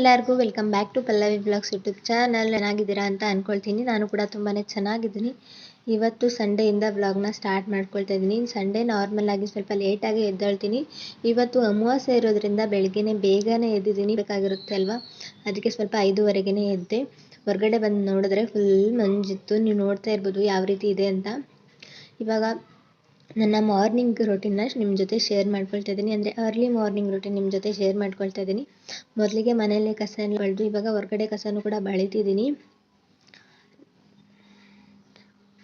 ಎಲ್ಲರಿಗೂ welcome back to Pallavi blogs YouTube channel. ಚೆನ್ನಾಗಿದ್ದೀರಾ ಅಂತ ಅಂದ್ಕೊಳ್ತೀನಿ ನಾನು ಕೂಡ ತುಂಬಾ ಚೆನ್ನಾಗಿದ್ದೀನಿ. ಇವತ್ತು ಸಂಡೆಯಿಂದ ಬ್ಲಾಗ್ನ ಸ್ಟಾರ್ಟ್ ಮಾಡ್ಕೊಳ್ತಾ ಇದ್ದೀನಿ. ಸಂಡೇ ನಾರ್ಮಲ್ ಆಗಿ ಸ್ವಲ್ಪ ಲೇಟಾಗಿ ಎದ್ದೇಳ್ತೀನಿ. ಇವತ್ತು ಅಮಾವಾಸ್ಯೆ ಇರೋದ್ರಿಂದ ಬೆಳಗ್ಗೆನೇ ಬೇಗನೆ ಎದ್ದಿದ್ದೀನಿ. ಬೇಕಾಗಿರುತ್ತೆ ಅಲ್ವಾ? ಅದಕ್ಕೆ ಸ್ವಲ್ಪ ಐದೂವರೆಗೇ ಎದ್ದೆ. ಹೊರಗಡೆ ಬಂದು ನೋಡಿದ್ರೆ ಫುಲ್ ಮಂಜಿತ್ತು. ನೀವು ನೋಡ್ತಾ ಇರ್ಬೋದು ಯಾವ ರೀತಿ ಇದೆ ಅಂತ. ಇವಾಗ ನನ್ನ ಮಾರ್ನಿಂಗ್ ರೊಟೀನ್ನ ನಿಮ್ಮ ಜೊತೆ ಶೇರ್ ಮಾಡ್ಕೊಳ್ತಾ ಇದ್ದೀನಿ. ಅಂದರೆ ಅರ್ಲಿ ಮಾರ್ನಿಂಗ್ ರೊಟೀನ್ ನಿಮ್ಮ ಜೊತೆ ಶೇರ್ ಮಾಡ್ಕೊಳ್ತಾ ಇದ್ದೀನಿ. ಮೊದಲಿಗೆ ಮನೆಯಲ್ಲೇ ಕಸ ಎಲ್ಲ ಬಳ್ದು, ಇವಾಗ ಹೊರಗಡೆ ಕಸನೂ ಕೂಡ ಬಳಿತಿದ್ದೀನಿ.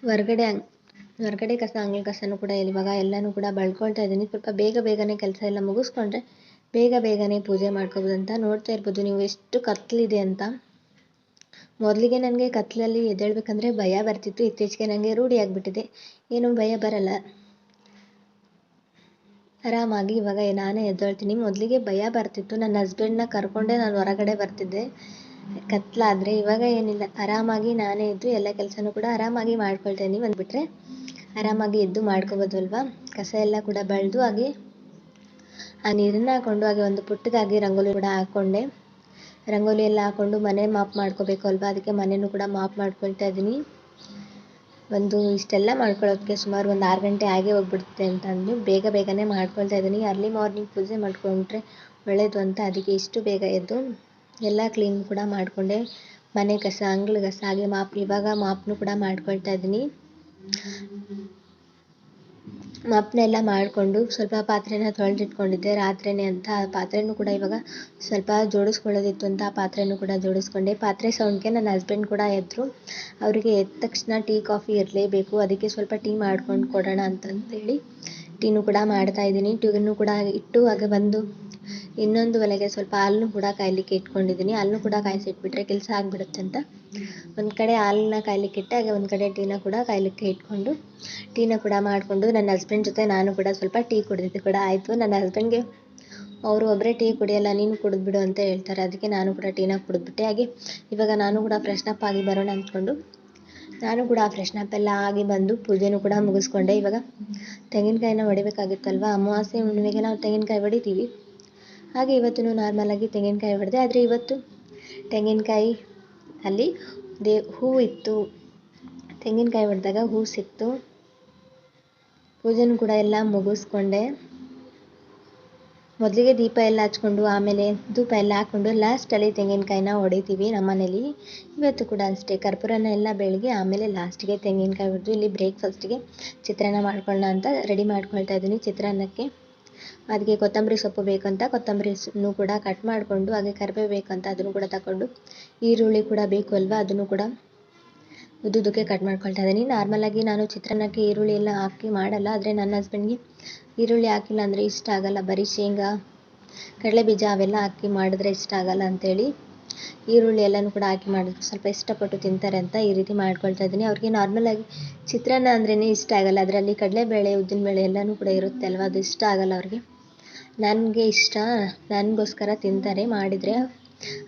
ಹೊರಗಡೆ ಹೊರಗಡೆ ಕಸ ಅಂಗಳ ಕಸನೂ ಕೂಡ ಇವಾಗ ಎಲ್ಲನೂ ಕೂಡ ಬಳ್ಕೊಳ್ತಾ ಇದ್ದೀನಿ. ಸ್ವಲ್ಪ ಬೇಗ ಬೇಗನೆ ಕೆಲಸ ಎಲ್ಲ ಮುಗಿಸ್ಕೊಂಡ್ರೆ ಬೇಗ ಬೇಗನೆ ಪೂಜೆ ಮಾಡ್ಕೋಬೋದು ಅಂತ ನೋಡ್ತಾ ಇರ್ಬೋದು. ನೀವು ಎಷ್ಟು ಕತ್ಲಿದೆ ಅಂತ. ಮೊದಲಿಗೆ ನನಗೆ ಕತ್ಲಲ್ಲಿ ಎದ್ದೇಳ್ಬೇಕಂದ್ರೆ ಭಯ ಬರ್ತಿತ್ತು. ಇತ್ತೀಚೆಗೆ ನನಗೆ ರೂಢಿ ಆಗಿಬಿಟ್ಟಿದೆ. ಏನೂ ಭಯ ಬರಲ್ಲ. ಆರಾಮಾಗಿ ಇವಾಗ ನಾನೇ ಎದ್ದೇಳ್ತೀನಿ. ಮೊದಲಿಗೆ ಭಯ ಬರ್ತಿತ್ತು. ನನ್ನ ಹಸ್ಬೆಂಡ್ನ ಕರ್ಕೊಂಡೇ ನಾನು ಹೊರಗಡೆ ಬರ್ತಿದ್ದೆ. ಕತ್ಲಾದರೆ ಇವಾಗ ಏನಿಲ್ಲ. ಆರಾಮಾಗಿ ನಾನೇ ಎದ್ದು ಎಲ್ಲ ಕೆಲಸನೂ ಕೂಡ ಆರಾಮಾಗಿ ಮಾಡ್ಕೊಳ್ತೀನಿ ಬಂದುಬಿಟ್ರೆ ಆರಾಮಾಗಿ ಎದ್ದು ಮಾಡ್ಕೋಬೋದು ಅಲ್ವಾ? ಕಸ ಎಲ್ಲ ಕೂಡ ಬಳ್ದು ಹಾಗೆ ಆ ನೀರನ್ನು ಹಾಕ್ಕೊಂಡು ಹಾಗೆ ಒಂದು ಪುಟ್ಟದಾಗಿ ರಂಗೋಲಿ ಕೂಡ ಹಾಕ್ಕೊಂಡೆ ರಂಗೋಲಿ ಎಲ್ಲ ಹಾಕ್ಕೊಂಡು ಮನೆ ಮಾಪ್ ಮಾಡ್ಕೋಬೇಕು ಅಲ್ವಾ? ಅದಕ್ಕೆ ಮನೆಯೂ ಕೂಡ ಮಾಪ್ ಮಾಡ್ಕೊಳ್ತಾ ಇದ್ದೀನಿ. ಒಂದು ಇಷ್ಟೆಲ್ಲ ಮಾಡ್ಕೊಳ್ಳೋದಕ್ಕೆ ಸುಮಾರು ಒಂದು ಆರು ಗಂಟೆ ಆಗೇ ಹೋಗ್ಬಿಡುತ್ತೆ ಅಂತ ಅಂದು ಬೇಗ ಬೇಗನೆ ಮಾಡ್ಕೊಳ್ತಾ ಇದ್ದೀನಿ. ಅರ್ಲಿ ಮಾರ್ನಿಂಗ್ ಪೂಜೆ ಮಾಡಿಕೊಂಡ್ರೆ ಒಳ್ಳೆಯದು ಅಂತ. ಅದಕ್ಕೆ ಇಷ್ಟು ಬೇಗ ಎದ್ದು ಎಲ್ಲ ಕ್ಲೀನ್ ಕೂಡ ಮಾಡಿಕೊಂಡೆ. ಮನೆ ಕಸ ಅಂಗಳ ಕಸ, ಹಾಗೆ ಮಾಪ್, ಇವಾಗ ಮಾಪ್ನು ಕೂಡ ಮಾಡ್ಕೊಳ್ತಾ ಇದ್ದೀನಿ. ಮಾಪ್ನೆಲ್ಲ ಮಾಡಿಕೊಂಡು ಸ್ವಲ್ಪ ಪಾತ್ರೆನ ತೊಳೆದಿಟ್ಕೊಂಡಿದ್ದೆ. ರಾತ್ರಿಯೇ ಅಂತ ಆ ಪಾತ್ರೆನೂ ಕೂಡ ಇವಾಗ ಸ್ವಲ್ಪ ಜೋಡಿಸ್ಕೊಳ್ಳೋದಿತ್ತು ಅಂತ ಆ ಪಾತ್ರೆನೂ ಕೂಡ ಜೋಡಿಸ್ಕೊಂಡೆ. ಪಾತ್ರೆ ಸೌಂಡ್ಗೆ ನನ್ನ ಹಸ್ಬೆಂಡ್ ಕೂಡ ಎದ್ದರು ಅವರಿಗೆ ಎದ್ದ ತಕ್ಷಣ ಟೀ, ಕಾಫಿ ಇರಲೇಬೇಕು. ಅದಕ್ಕೆ ಸ್ವಲ್ಪ ಟೀ ಮಾಡ್ಕೊಂಡು ಕೊಡೋಣ ಅಂತಂದೇಳಿ ಟೀನೂ ಕೂಡ ಮಾಡ್ತಾ ಇದ್ದೀನಿ. ಟೀನೂ ಕೂಡ ಇಟ್ಟು ಹಾಗೆ ಬಂದು ಇನ್ನೊಂದು ಒಲೆಗೆ ಸ್ವಲ್ಪ ಹಾಲನ್ನು ಕೂಡ ಕಾಯಲಿಕ್ಕೆ ಇಟ್ಕೊಂಡಿದ್ದೀನಿ. ಹಾಲನ್ನು ಕೂಡ ಕಾಯಿಸಿಟ್ಬಿಟ್ರೆ ಕೆಲಸ ಆಗಿಬಿಡುತ್ತೆ ಅಂತ. ಒಂದು ಕಡೆ ಹಾಲನ್ನ ಕಾಯಲಿಕ್ಕೆ ಇಟ್ಟೆ, ಹಾಗೆ ಒಂದು ಕಡೆ ಟೀನ ಕೂಡ ಕಾಯಲಿಕ್ಕೆ ಇಟ್ಕೊಂಡು, ಟೀನ ಕೂಡ ಮಾಡಿಕೊಂಡು, ನನ್ನ ಹಸ್ಬೆಂಡ್ ಜೊತೆ ನಾನು ಕೂಡ ಸ್ವಲ್ಪ ಟೀ ಕುಡಿದಿದ್ದು ಕೂಡ ಆಯಿತು. ನನ್ನ ಹಸ್ಬೆಂಡ್ಗೆ ಅವರು ಒಬ್ಬರೇ ಟೀ ಕುಡಿಯಲ್ಲ, ನೀನು ಕುಡಿದ್ಬಿಡು ಅಂತ ಹೇಳ್ತಾರೆ. ಅದಕ್ಕೆ ನಾನು ಕೂಡ ಟೀನ ಕುಡಿದ್ಬಿಟ್ಟೆ. ಹಾಗೆ ಇವಾಗ ನಾನು ಕೂಡ ಫ್ರೆಶ್ನಪ್ ಆಗಿ ಬರೋಣ ಅಂದ್ಕೊಂಡು, ನಾನು ಕೂಡ ಫ್ರೆಶ್ನಪ್ ಎಲ್ಲ ಆಗಿ ಬಂದು ಪೂಜೆನೂ ಕೂಡ ಮುಗಿಸ್ಕೊಂಡೆ. ಇವಾಗ ತೆಂಗಿನಕಾಯಿನ ಹೊಡಿಬೇಕಾಗಿತ್ತಲ್ವ ಅಮಾವಾಸ್ಯೆ ಹುಣ್ಣಿಮೆಗೆ ನಾವು ತೆಂಗಿನಕಾಯಿ ಹೊಡಿತೀವಿ ಹಾಗೆ ಇವತ್ತು ನಾರ್ಮಲಾಗಿ ತೆಂಗಿನಕಾಯಿ ಹೊಡೆದೆ ಆದರೆ ಇವತ್ತು ತೆಂಗಿನಕಾಯಿ ಅಲ್ಲಿ ದೇ ಹೂವು ಇತ್ತು. ತೆಂಗಿನಕಾಯಿ ಹೊಡೆದಾಗ ಹೂ ಸಿಕ್ತು. ಪೂಜೆನೂ ಕೂಡ ಎಲ್ಲ ಮುಗಿಸ್ಕೊಂಡೆ. ಮೊದಲಿಗೆ ದೀಪ ಎಲ್ಲ ಹಚ್ಕೊಂಡು, ಆಮೇಲೆ ಧೂಪ ಎಲ್ಲ ಹಾಕ್ಕೊಂಡು ಲಾಸ್ಟಲ್ಲಿ ತೆಂಗಿನಕಾಯಿನ ಹೊಡಿತೀವಿ ನಮ್ಮನೇಲಿ ಇವತ್ತು ಕೂಡ ಅಷ್ಟೇ, ಕರ್ಪೂರನ ಎಲ್ಲ ಬೆಳಗ್ಗೆ ಆಮೇಲೆ ಲಾಸ್ಟಿಗೆ ತೆಂಗಿನಕಾಯಿ ಹೊಡೆದು ಇಲ್ಲಿ ಬ್ರೇಕ್ಫಾಸ್ಟಿಗೆ ಚಿತ್ರಾನ್ನ ಮಾಡ್ಕೊಳ್ಳೋಣ ಅಂತ ರೆಡಿ ಮಾಡ್ಕೊಳ್ತಾ ಇದ್ದೀನಿ ಚಿತ್ರಾನ್ನಕ್ಕೆ. ಅದಕ್ಕೆ ಕೊತ್ತಂಬರಿ ಸೊಪ್ಪು ಬೇಕಂತ ಕೊತ್ತಂಬರಿನೂ ಕೂಡ ಕಟ್ ಮಾಡಿಕೊಂಡು, ಹಾಗೆ ಕರಿಬೇವು ಬೇಕಂತ ಅದನ್ನು ಕೂಡ ತಗೊಂಡು ಈರುಳ್ಳಿ ಕೂಡ ಬೇಕು ಅಲ್ವಾ ಅದನ್ನು ಕೂಡ ಉದ್ದುದಕ್ಕೆ ಕಟ್ ಮಾಡ್ಕೊಳ್ತಾ ಇದ್ದೀನಿ. ನಾರ್ಮಲಾಗಿ ನಾನು ಚಿತ್ರಾನ್ನಕ್ಕೆ ಈರುಳ್ಳಿ ಎಲ್ಲ ಹಾಕಿ ಮಾಡಲ್ಲ, ಆದರೆ ನನ್ನ ಹಸ್ಬೆಂಡ್ಗೆ ಈರುಳ್ಳಿ ಹಾಕಿಲ್ಲ ಅಂದರೆ ಇಷ್ಟ ಆಗಲ್ಲ. ಬರೀ ಶೇಂಗಾ ಕಡಲೆ ಬೀಜ ಅವೆಲ್ಲ ಹಾಕಿ ಮಾಡಿದ್ರೆ ಇಷ್ಟ ಆಗಲ್ಲ ಅಂತೇಳಿ ಈರುಳ್ಳಿ ಎಲ್ಲನೂ ಕೂಡ ಹಾಕಿ ಮಾಡಿದ್ರೆ ಸ್ವಲ್ಪ ಇಷ್ಟಪಟ್ಟು ತಿಂತಾರೆ ಅಂತ ಈ ರೀತಿ ಮಾಡ್ಕೊಳ್ತಾ ಇದ್ದೀನಿ. ಅವ್ರಿಗೆ ನಾರ್ಮಲಾಗಿ ಚಿತ್ರಾನ್ನ ಅಂದ್ರೇ ಇಷ್ಟ ಆಗಲ್ಲ. ಅದರಲ್ಲಿ ಕಡಲೆಬೇಳೆ, ಉದ್ದಿನಬೇಳೆ ಎಲ್ಲನೂ ಕೂಡ ಇರುತ್ತೆ ಅಲ್ವಾ? ಅದು ಇಷ್ಟ ಆಗಲ್ಲ ಅವ್ರಿಗೆ. ನನಗೆ ಇಷ್ಟ. ನನಗೋಸ್ಕರ ತಿಂತಾರೆ. ಮಾಡಿದರೆ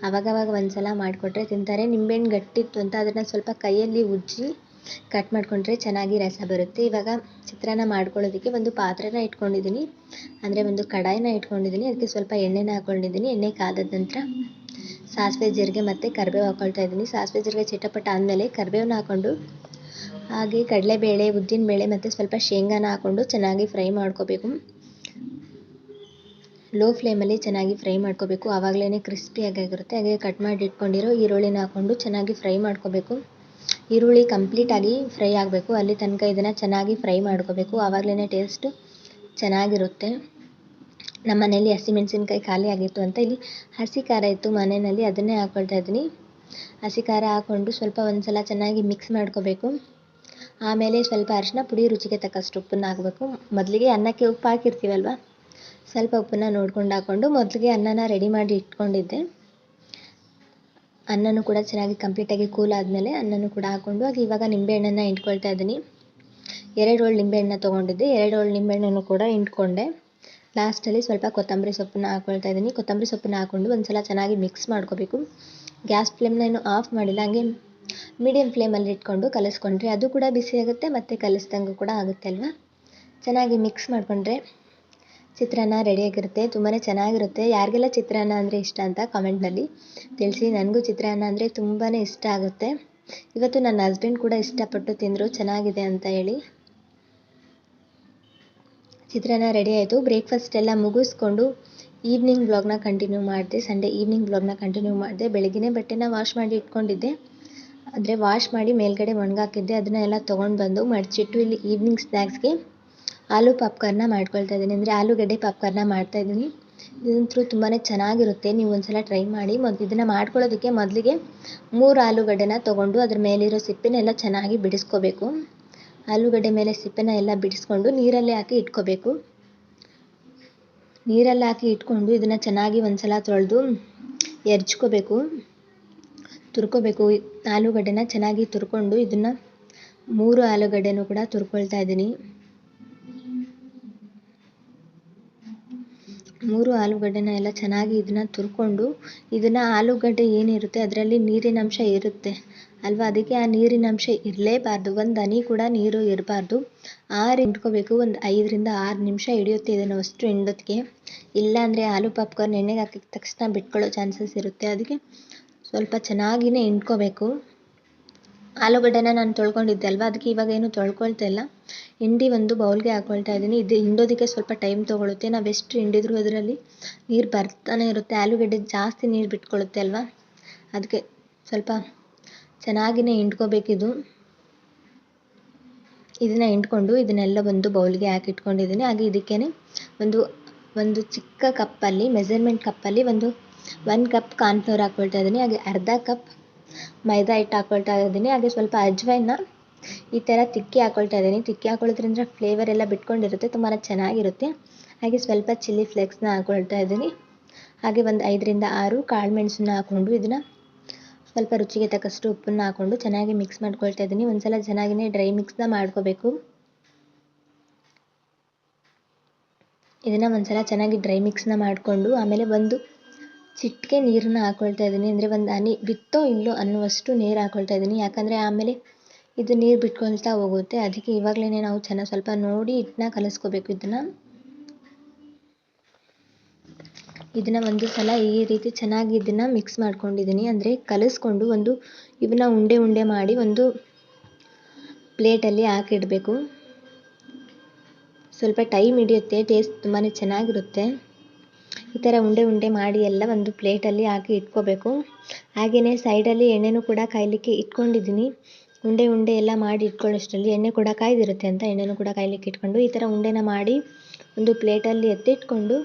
ಅವಾಗವಾಗ ಒಂದು ಸಲ ಮಾಡಿಕೊಟ್ರೆ ತಿಂತಾರೆ. ನಿಂಬೆಹಣ್ಣು ಗಟ್ಟಿತ್ತು ಅಂತ ಅದನ್ನು ಸ್ವಲ್ಪ ಕೈಯಲ್ಲಿ ಉಜ್ಜಿ ಕಟ್ ಮಾಡಿಕೊಂಡ್ರೆ ಚೆನ್ನಾಗಿ ರಸ ಬರುತ್ತೆ. ಇವಾಗ ಚಿತ್ರಾನ್ನ ಮಾಡ್ಕೊಳ್ಳೋದಕ್ಕೆ ಒಂದು ಪಾತ್ರೆನ ಇಟ್ಕೊಂಡಿದ್ದೀನಿ. ಅಂದರೆ ಒಂದು ಕಡಾಯಿನ ಇಟ್ಕೊಂಡಿದ್ದೀನಿ. ಅದಕ್ಕೆ ಸ್ವಲ್ಪ ಎಣ್ಣೆನ ಹಾಕ್ಕೊಂಡಿದ್ದೀನಿ ಎಣ್ಣೆ ಕಾದ ನಂತರ ಸಾಸಿವೆ, ಜೀರಿಗೆ ಮತ್ತು ಕರಿಬೇವು ಹಾಕ್ಕೊಳ್ತಾ ಇದ್ದೀನಿ. ಸಾಸಿವೆ, ಜೀರಿಗೆ ಚಿಟಪಟ ಆದಮೇಲೆ ಕರಿಬೇವನ್ನ ಹಾಕ್ಕೊಂಡು ಹಾಗೆ ಕಡಲೆಬೇಳೆ, ಉದ್ದಿನಬೇಳೆ ಮತ್ತು ಸ್ವಲ್ಪ ಶೇಂಗಾನ ಹಾಕ್ಕೊಂಡು ಚೆನ್ನಾಗಿ ಫ್ರೈ ಮಾಡ್ಕೋಬೇಕು. ಲೋ ಫ್ಲೇಮಲ್ಲಿ ಚೆನ್ನಾಗಿ ಫ್ರೈ ಮಾಡ್ಕೋಬೇಕು. ಆವಾಗಲೇ ಕ್ರಿಸ್ಪಿಯಾಗಿರುತ್ತೆ ಹಾಗೆ ಕಟ್ ಮಾಡಿ ಇಟ್ಕೊಂಡಿರೋ ಈರುಳ್ಳಿನ ಹಾಕ್ಕೊಂಡು ಚೆನ್ನಾಗಿ ಫ್ರೈ ಮಾಡ್ಕೋಬೇಕು. ಈರುಳ್ಳಿ ಕಂಪ್ಲೀಟಾಗಿ ಫ್ರೈ ಆಗಬೇಕು. ಅಲ್ಲಿ ತನಕ ಇದನ್ನು ಚೆನ್ನಾಗಿ ಫ್ರೈ ಮಾಡ್ಕೋಬೇಕು. ಆವಾಗಲೇ ಟೇಸ್ಟು ಚೆನ್ನಾಗಿರುತ್ತೆ. ನಮ್ಮ ಮನೇಲಿ ಹಸಿಮೆಣಸಿನ್ಕಾಯಿ ಖಾಲಿ ಆಗಿತ್ತು ಅಂತ ಇಲ್ಲಿ ಹಸಿ ಖಾರ ಇತ್ತು ಮನೆಯಲ್ಲಿ, ಅದನ್ನೇ ಹಾಕ್ಕೊಳ್ತಾ ಇದ್ದೀನಿ. ಹಸಿ ಖಾರ ಹಾಕ್ಕೊಂಡು ಸ್ವಲ್ಪ ಒಂದು ಸಲ ಚೆನ್ನಾಗಿ ಮಿಕ್ಸ್ ಮಾಡ್ಕೋಬೇಕು. ಆಮೇಲೆ ಸ್ವಲ್ಪ ಅರಿಶಿನ ಪುಡಿ, ರುಚಿಗೆ ತಕ್ಕಷ್ಟು ಉಪ್ಪನ್ನ ಹಾಕ್ಬೇಕು. ಮೊದಲಿಗೆ ಅನ್ನಕ್ಕೆ ಉಪ್ಪು ಹಾಕಿರ್ತೀವಲ್ವ? ಸ್ವಲ್ಪ ಉಪ್ಪನ್ನು ನೋಡ್ಕೊಂಡು ಹಾಕ್ಕೊಂಡು ಮೊದಲಿಗೆ ಅನ್ನನ ರೆಡಿ ಮಾಡಿ ಇಟ್ಕೊಂಡಿದ್ದೆ. ಅನ್ನನೂ ಕೂಡ ಚೆನ್ನಾಗಿ ಕಂಪ್ಲೀಟಾಗಿ ಕೂಲ್ ಆದಮೇಲೆ ಅನ್ನನೂ ಕೂಡ ಹಾಕ್ಕೊಂಡು ಹಾಗೆ ಇವಾಗ ನಿಂಬೆಹಣ್ಣನ್ನು ಇಟ್ಕೊಳ್ತಾ ಇದ್ದೀನಿ. ಎರಡು ಹೋಳು ನಿಂಬೆಹಣ್ಣ ತೊಗೊಂಡಿದ್ದೆ. ಎರಡು ಹೋಳು ನಿಂಬೆಹಣ್ಣನ್ನು ಕೂಡ ಇಂಟ್ಕೊಂಡೆ ಲಾಸ್ಟಲ್ಲಿ ಸ್ವಲ್ಪ ಕೊತ್ತಂಬರಿ ಸೊಪ್ಪನ್ನ ಹಾಕ್ಕೊಳ್ತಾ ಇದ್ದೀನಿ. ಕೊತ್ತಂಬರಿ ಸೊಪ್ಪನ್ನ ಹಾಕ್ಕೊಂಡು ಒಂದು ಸಲ ಚೆನ್ನಾಗಿ ಮಿಕ್ಸ್ ಮಾಡ್ಕೋಬೇಕು. ಗ್ಯಾಸ್ ಫ್ಲೇಮ್ನ ಏನು ಆಫ್ ಮಾಡಿಲ್ಲ, ಹಂಗೆ ಮೀಡಿಯಮ್ ಫ್ಲೇಮಲ್ಲಿ ಇಟ್ಕೊಂಡು ಕಲಿಸ್ಕೊಂಡ್ರೆ ಅದು ಕೂಡ ಬಿಸಿ ಆಗುತ್ತೆ, ಮತ್ತು ಕಲಿಸ್ದಂಗೂ ಕೂಡ ಆಗುತ್ತೆ ಅಲ್ವಾ? ಚೆನ್ನಾಗಿ ಮಿಕ್ಸ್ ಮಾಡಿಕೊಂಡ್ರೆ ಚಿತ್ರಾನ್ನ ರೆಡಿಯಾಗಿರುತ್ತೆ ತುಂಬಾ ಚೆನ್ನಾಗಿರುತ್ತೆ. ಯಾರಿಗೆಲ್ಲ ಚಿತ್ರಾನ್ನ ಅಂದರೆ ಇಷ್ಟ ಅಂತ ಕಾಮೆಂಟ್ನಲ್ಲಿ ತಿಳಿಸಿ. ನನಗೂ ಚಿತ್ರಾನ್ನ ಅಂದರೆ ತುಂಬಾ ಇಷ್ಟ ಆಗುತ್ತೆ. ಇವತ್ತು ನನ್ನ ಹಸ್ಬೆಂಡ್ ಕೂಡ ಇಷ್ಟಪಟ್ಟು ತಿಂದರು, ಚೆನ್ನಾಗಿದೆ ಅಂತ ಹೇಳಿ. ಚಿತ್ರಾನ್ನ ರೆಡಿ ಆಯಿತು. ಬ್ರೇಕ್ಫಾಸ್ಟ್ ಎಲ್ಲ ಮುಗಿಸ್ಕೊಂಡು ಈವ್ನಿಂಗ್ ಬ್ಲಾಗ್ನ ಕಂಟಿನ್ಯೂ ಮಾಡಿದೆ. ಸಂಡೇ ಈವ್ನಿಂಗ್ ಬ್ಲಾಗ್ನ ಕಂಟಿನ್ಯೂ ಮಾಡಿದೆ. ಬೆಳಗ್ಗೆನೇ ಬಟ್ಟೆನ ವಾಶ್ ಮಾಡಿ ಇಟ್ಕೊಂಡಿದ್ದೆ. ಅಂದರೆ ವಾಶ್ ಮಾಡಿ ಮೇಲ್ಗಡೆ ಒಣಗಾಕಿದ್ದೆ. ಅದನ್ನ ಎಲ್ಲ ತೊಗೊಂಡು ಬಂದು ಮಡಚಿಟ್ಟು ಇಲ್ಲಿ ಈವ್ನಿಂಗ್ ಸ್ನ್ಯಾಕ್ಸ್ಗೆ ಆಲೂ ಪಾಪ್ಕಾರ್ನ ಮಾಡ್ಕೊಳ್ತಾ ಇದ್ದೀನಿ. ಅಂದರೆ ಆಲೂಗಡ್ಡೆ ಪಾಪ್ಕಾರ್ನ ಮಾಡ್ತಾ ಇದ್ದೀನಿ. ಇದಂತೂ ತುಂಬಾ ಚೆನ್ನಾಗಿರುತ್ತೆ. ನೀವು ಒಂದ್ಸಲ ಟ್ರೈ ಮಾಡಿ. ಮೊದಲು ಇದನ್ನು ಮಾಡ್ಕೊಳ್ಳೋದಕ್ಕೆ ಮೊದಲಿಗೆ ಮೂರು ಆಲೂಗಡ್ಡೆನ ತೊಗೊಂಡು ಅದ್ರ ಮೇಲಿರೋ ಸಿಪ್ಪೆನೆಲ್ಲ ಚೆನ್ನಾಗಿ ಬಿಡಿಸ್ಕೋಬೇಕು. ಆಲೂಗಡ್ಡೆ ಮೇಲೆ ಸಿಪ್ಪೆನ ಎಲ್ಲ ಬಿಡಿಸ್ಕೊಂಡು ನೀರಲ್ಲಿ ಹಾಕಿ ಇಟ್ಕೋಬೇಕು. ನೀರಲ್ಲಿ ಹಾಕಿ ಇಟ್ಕೊಂಡು ಇದನ್ನು ಚೆನ್ನಾಗಿ ಒಂದ್ಸಲ ತೊಳೆದು ಎರ್ಚ್ಕೋಬೇಕು. ತುರ್ಕೋಬೇಕು. ಆಲೂಗಡ್ಡೆನ ಚೆನ್ನಾಗಿ ತುರ್ಕೊಂಡು ಇದನ್ನು ಮೂರು ಆಲೂಗಡ್ಡೆನೂ ಕೂಡ ತುರ್ಕೊಳ್ತಾ ಇದ್ದೀನಿ. ಮೂರು ಆಲೂಗಡ್ಡೆನ ಎಲ್ಲ ಚೆನ್ನಾಗಿ ಇದನ್ನು ತುರ್ಕೊಂಡು ಇದನ್ನು ಆಲೂಗಡ್ಡೆ ಏನಿರುತ್ತೆ ಅದರಲ್ಲಿ ನೀರಿನಂಶ ಇರುತ್ತೆ. ಅಲ್ವಾ? ಅದಕ್ಕೆ ಆ ನೀರಿನಂಶ ಇರಲೇಬಾರ್ದು. ಒಂದು ಹನಿ ಕೂಡ ನೀರು ಇರಬಾರ್ದು. ಆರು ಹಿಂಡ್ಕೋಬೇಕು ಒಂದು ಐದರಿಂದ ಆರು ನಿಮಿಷ ಹಿಡಿಯುತ್ತೆ ಇದನ್ನು ಅಷ್ಟು ಹಿಂಡೋದಕ್ಕೆ. ಇಲ್ಲಾಂದರೆ ಆಲೂ ಪಾಪ್ಕಾರ್ನ್ ಎಣ್ಣೆಗೆ ಹಾಕಿದ ತಕ್ಷಣ ಬಿಟ್ಕೊಳ್ಳೋ ಚಾನ್ಸಸ್ ಇರುತ್ತೆ. ಅದಕ್ಕೆ ಸ್ವಲ್ಪ ಚೆನ್ನಾಗಿಯೇ ಹಿಂಡ್ಕೋಬೇಕು. ಆಲೂಗಡ್ಡೆನ ನಾನು ತೊಳ್ಕೊಂಡಿದ್ದೆ ಅಲ್ವಾ? ಅದಕ್ಕೆ ಇವಾಗ ಏನು ತೊಳ್ಕೊಳ್ತಾ ಇಲ್ಲ. ಹಿಂಡಿ ಒಂದು ಬೌಲ್ಗೆ ಹಾಕ್ಕೊಳ್ತಾ ಇದ್ದೀನಿ. ಇದು ಹಿಂಡೋದಕ್ಕೆ ಸ್ವಲ್ಪ ಟೈಮ್ ತೊಗೊಳುತ್ತೆ. ನಾವು ಎಷ್ಟು ಹಿಂಡಿದ್ರು ಅದರಲ್ಲಿ ನೀರು ಬರ್ತಾನೆ ಇರುತ್ತೆ. ಆಲೂಗಡ್ಡೆ ಜಾಸ್ತಿ ನೀರು ಬಿಟ್ಕೊಳ್ಳುತ್ತೆ ಅಲ್ವಾ? ಅದಕ್ಕೆ ಸ್ವಲ್ಪ ಚೆನ್ನಾಗಿನೇ ಹಿಂಡ್ಕೋಬೇಕಿದು. ಇದನ್ನು ಹಿಂಡ್ಕೊಂಡು ಇದನ್ನೆಲ್ಲ ಒಂದು ಬೌಲ್ಗೆ ಹಾಕಿಟ್ಕೊಂಡಿದ್ದೀನಿ ಹಾಗೆ ಇದಕ್ಕೇ ಒಂದು ಒಂದು ಚಿಕ್ಕ ಕಪ್ಪಲ್ಲಿ, ಮೆಸರ್ಮೆಂಟ್ ಕಪ್ಪಲ್ಲಿ ಒಂದು ಒನ್ ಕಪ್ ಕಾರ್ನ್ಫ್ಲವರ್ ಹಾಕ್ಕೊಳ್ತಾ ಇದ್ದೀನಿ. ಹಾಗೆ ಅರ್ಧ ಕಪ್ ಮೈದಾ ಹಿಟ್ಟು ಹಾಕೊಳ್ತಾ ಇದ್ದೀನಿ. ಹಾಗೆ ಸ್ವಲ್ಪ ಅಜ್ವೈನ ಈ ಥರ ತಿಕ್ಕಿ ಹಾಕೊಳ್ತಾ ಇದ್ದೀನಿ. ತಿಕ್ಕಿ ಹಾಕೊಳ್ಳೋದ್ರಿಂದ ಫ್ಲೇವರ್ ಎಲ್ಲ ಬಿಟ್ಕೊಂಡಿರುತ್ತೆ ತುಂಬಾ ಚೆನ್ನಾಗಿರುತ್ತೆ. ಹಾಗೆ ಸ್ವಲ್ಪ ಚಿಲ್ಲಿ ಫ್ಲೇಕ್ಸ್ನ ಹಾಕೊಳ್ತಾ ಇದ್ದೀನಿ. ಹಾಗೆ ಒಂದು ಐದರಿಂದ ಆರು ಕಾಳು ಮೆಣಸನ್ನ ಹಾಕ್ಕೊಂಡು ಇದನ್ನು ಸ್ವಲ್ಪ ರುಚಿಗೆ ತಕ್ಕಷ್ಟು ಉಪ್ಪನ್ನು ಹಾಕ್ಕೊಂಡು ಚೆನ್ನಾಗಿ ಮಿಕ್ಸ್ ಮಾಡ್ಕೊಳ್ತಾ ಇದ್ದೀನಿ. ಒಂದ್ಸಲ ಚೆನ್ನಾಗಿಯೇ ಡ್ರೈ ಮಿಕ್ಸ್ನ ಮಾಡ್ಕೋಬೇಕು. ಇದನ್ನು ಒಂದ್ಸಲ ಚೆನ್ನಾಗಿ ಡ್ರೈ ಮಿಕ್ಸ್ನ ಮಾಡಿಕೊಂಡು ಆಮೇಲೆ ಒಂದು ಚಿಟಿಕೆ ನೀರನ್ನ ಹಾಕ್ಕೊಳ್ತಾ ಇದ್ದೀನಿ. ಅಂದರೆ ಒಂದು ಹನಿ ಬಿತ್ತೋ ಇಲ್ಲೋ ಅನ್ನುವಷ್ಟು ನೀರು ಹಾಕ್ಕೊಳ್ತಾ ಇದ್ದೀನಿ. ಯಾಕಂದರೆ ಆಮೇಲೆ ಇದು ನೀರು ಬಿಟ್ಕೊಳ್ತಾ ಹೋಗುತ್ತೆ. ಅದಕ್ಕೆ ಇವಾಗಲೇ ನಾವು ಚೆನ್ನಾಗಿ ಸ್ವಲ್ಪ ನೋಡಿ ಹಿಟ್ಟನ್ನ ಕಲಿಸ್ಕೋಬೇಕು ಇದನ್ನು. ಇದನ್ನು ಒಂದು ಸಲ ಈ ರೀತಿ ಚೆನ್ನಾಗಿ ಇದನ್ನು ಮಿಕ್ಸ್ ಮಾಡ್ಕೊಂಡಿದ್ದೀನಿ. ಅಂದರೆ ಕಲಿಸ್ಕೊಂಡು ಒಂದು ಇವನ್ನ ಉಂಡೆ ಉಂಡೆ ಮಾಡಿ ಒಂದು ಪ್ಲೇಟಲ್ಲಿ ಹಾಕಿಡಬೇಕು. ಸ್ವಲ್ಪ ಟೈಮ್ ಹಿಡಿಯುತ್ತೆ. ಟೇಸ್ಟ್ ತುಂಬಾ ಚೆನ್ನಾಗಿರುತ್ತೆ. ಈ ಥರ ಉಂಡೆ ಉಂಡೆ ಮಾಡಿ ಎಲ್ಲ ಒಂದು ಪ್ಲೇಟಲ್ಲಿ ಹಾಕಿ ಇಟ್ಕೋಬೇಕು. ಹಾಗೆಯೇ ಸೈಡಲ್ಲಿ ಎಣ್ಣೆನೂ ಕೂಡ ಕಾಯಲಿಕ್ಕೆ ಇಟ್ಕೊಂಡಿದ್ದೀನಿ. ಉಂಡೆ ಉಂಡೆ ಎಲ್ಲ ಮಾಡಿ ಇಟ್ಕೊಳ್ಳೋಷ್ಟರಲ್ಲಿ ಎಣ್ಣೆ ಕೂಡ ಕಾಯ್ದಿರುತ್ತೆ ಅಂತ ಎಣ್ಣೆನೂ ಕೂಡ ಕಾಯಲಿಕ್ಕೆ ಇಟ್ಕೊಂಡು ಈ ಥರ ಉಂಡೆನ ಮಾಡಿ ಒಂದು ಪ್ಲೇಟಲ್ಲಿ ಎತ್ತಿಟ್ಕೊಂಡು,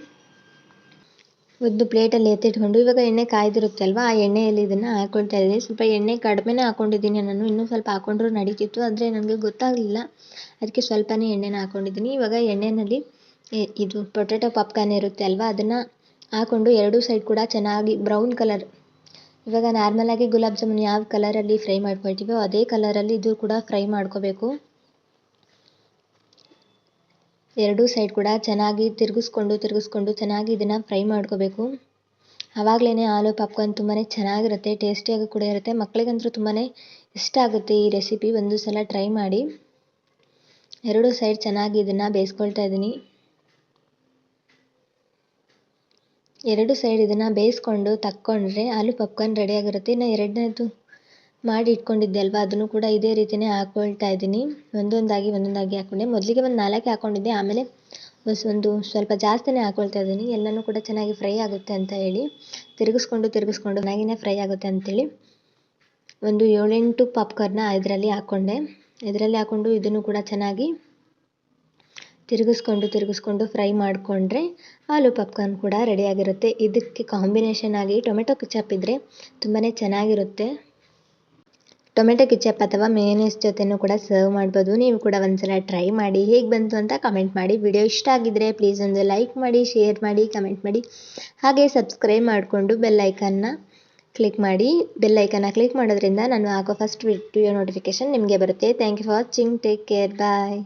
ಒಂದು ಪ್ಲೇಟಲ್ಲಿ ಎತ್ತಿಟ್ಕೊಂಡು, ಇವಾಗ ಎಣ್ಣೆ ಕಾಯ್ದಿರುತ್ತೆ ಅಲ್ವಾ? ಆ ಎಣ್ಣೆಯಲ್ಲಿ ಇದನ್ನು ಹಾಕ್ಕೊಳ್ತಾ ಇದ್ದೀನಿ. ಸ್ವಲ್ಪ ಎಣ್ಣೆ ಕಡಿಮೆನೇ ಹಾಕ್ಕೊಂಡಿದ್ದೀನಿ ನಾನು. ಇನ್ನೂ ಸ್ವಲ್ಪ ಹಾಕ್ಕೊಂಡ್ರೂ ನಡೀತಿತ್ತು, ಆದರೆ ನನಗೆ ಗೊತ್ತಾಗಲಿಲ್ಲ. ಅದಕ್ಕೆ ಸ್ವಲ್ಪನೇ ಎಣ್ಣೆನ ಹಾಕ್ಕೊಂಡಿದ್ದೀನಿ ಇವಾಗ ಎಣ್ಣೆಯಲ್ಲಿ ಇದು ಪೊಟ್ಯಾಟೊ ಪಾಪ್ಕಾರ್ನ್ ಇರುತ್ತೆ ಅಲ್ವಾ? ಅದನ್ನು ಹಾಕ್ಕೊಂಡು ಎರಡೂ ಸೈಡ್ ಕೂಡ ಚೆನ್ನಾಗಿ ಬ್ರೌನ್ ಕಲರ್, ಇವಾಗ ನಾರ್ಮಲಾಗಿ ಗುಲಾಬ್ ಜಾಮೂನ್ ಯಾವ ಕಲರಲ್ಲಿ ಫ್ರೈ ಮಾಡ್ಕೊಳ್ತೀವೋ ಅದೇ ಕಲರಲ್ಲಿ ಇದು ಕೂಡ ಫ್ರೈ ಮಾಡ್ಕೋಬೇಕು. ಎರಡೂ ಸೈಡ್ ಕೂಡ ಚೆನ್ನಾಗಿ ತಿರುಗಿಸ್ಕೊಂಡು ತಿರುಗಿಸ್ಕೊಂಡು ಚೆನ್ನಾಗಿ ಇದನ್ನು ಫ್ರೈ ಮಾಡ್ಕೋಬೇಕು. ಆವಾಗಲೇ ಆಲೂ ಪಾಪ್ಕಾರ್ನ್ ತುಂಬಾ ಚೆನ್ನಾಗಿರುತ್ತೆ, ಟೇಸ್ಟಿಯಾಗಿ ಕೂಡ ಇರುತ್ತೆ. ಮಕ್ಕಳಿಗಂತೂ ತುಂಬಾ ಇಷ್ಟ ಆಗುತ್ತೆ ಈ ರೆಸಿಪಿ. ಒಂದು ಸಲ ಟ್ರೈ ಮಾಡಿ. ಎರಡೂ ಸೈಡ್ ಚೆನ್ನಾಗಿ ಇದನ್ನು ಬೇಯಿಸ್ಕೊಳ್ತಾ ಇದ್ದೀನಿ. ಎರಡು ಸೈಡ್ ಇದನ್ನು ಬೇಯಿಸ್ಕೊಂಡು ತಕ್ಕೊಂಡ್ರೆ ಆಲೂ ಪಾಪ್ಕಾರ್ನ್ ರೆಡಿಯಾಗಿರುತ್ತೆ ಇನ್ನು ಎರಡನೇದು ಮಾಡಿ ಇಟ್ಕೊಂಡಿದ್ದೆ ಅಲ್ವ? ಅದನ್ನು ಕೂಡ ಇದೇ ರೀತಿಯೇ ಹಾಕ್ಕೊಳ್ತಾ ಇದ್ದೀನಿ. ಒಂದೊಂದಾಗಿ ಒಂದೊಂದಾಗಿ ಹಾಕ್ಕೊಂಡೆ ಮೊದಲಿಗೆ ಒಂದು ನಾಲ್ಕೇ ಹಾಕ್ಕೊಂಡಿದ್ದೆ ಆಮೇಲೆ ಒಂದು ಸ್ವಲ್ಪ ಜಾಸ್ತಿನೇ ಹಾಕ್ಕೊಳ್ತಾ ಇದ್ದೀನಿ. ಎಲ್ಲನೂ ಕೂಡ ಚೆನ್ನಾಗಿ ಫ್ರೈ ಆಗುತ್ತೆ ಅಂತ ಹೇಳಿ. ತಿರುಗಿಸ್ಕೊಂಡು ತಿರುಗಿಸ್ಕೊಂಡು ಚೆನ್ನಾಗಿನೇ ಫ್ರೈ ಆಗುತ್ತೆ ಅಂತೇಳಿ ಒಂದು ಏಳೆಂಟು ಪಾಪ್ಕಾರ್ನ ಇದರಲ್ಲಿ ಹಾಕ್ಕೊಂಡೆ ಇದರಲ್ಲಿ ಹಾಕ್ಕೊಂಡು ಇದನ್ನು ಕೂಡ ಚೆನ್ನಾಗಿ ತಿರುಗಿಸ್ಕೊಂಡು ತಿರುಗಿಸ್ಕೊಂಡು ಫ್ರೈ ಮಾಡಿಕೊಂಡ್ರೆ ಆಲೂ ಪಾಪ್ಕಾರ್ನ್ ಕೂಡ ರೆಡಿಯಾಗಿರುತ್ತೆ ಇದಕ್ಕೆ ಕಾಂಬಿನೇಷನ್ ಆಗಿ ಟೊಮೆಟೊ ಕಿಚಪ್ ಇದ್ದರೆ ತುಂಬಾ ಚೆನ್ನಾಗಿರುತ್ತೆ. ಟೊಮೆಟೊ ಕಿಚಪ್ ಅಥವಾ ಮೇನೇಸ್ ಜೊತೆನೂ ಕೂಡ ಸರ್ವ್ ಮಾಡ್ಬೋದು. ನೀವು ಕೂಡ ಒಂದ್ಸಲ ಟ್ರೈ ಮಾಡಿ ಹೇಗೆ ಬಂತು ಅಂತ ಕಮೆಂಟ್ ಮಾಡಿ. ವಿಡಿಯೋ ಇಷ್ಟ ಆಗಿದ್ದರೆ ಪ್ಲೀಸ್ ಒಂದು ಲೈಕ್ ಮಾಡಿ ಶೇರ್ ಮಾಡಿ ಕಮೆಂಟ್ ಮಾಡಿ. ಹಾಗೆ ಸಬ್ಸ್ಕ್ರೈಬ್ ಮಾಡಿಕೊಂಡು ಬೆಲ್ ಐಕನ್ನ ಕ್ಲಿಕ್ ಮಾಡಿ. ಬೆಲ್ ಐಕನ್ನ ಕ್ಲಿಕ್ ಮಾಡೋದ್ರಿಂದ ನಾನು ಹಾಕೋ ಫಸ್ಟ್ ವಿಡಿಯೋ ನೋಟಿಫಿಕೇಷನ್ ನಿಮಗೆ ಬರುತ್ತೆ. Thank you for watching take care bye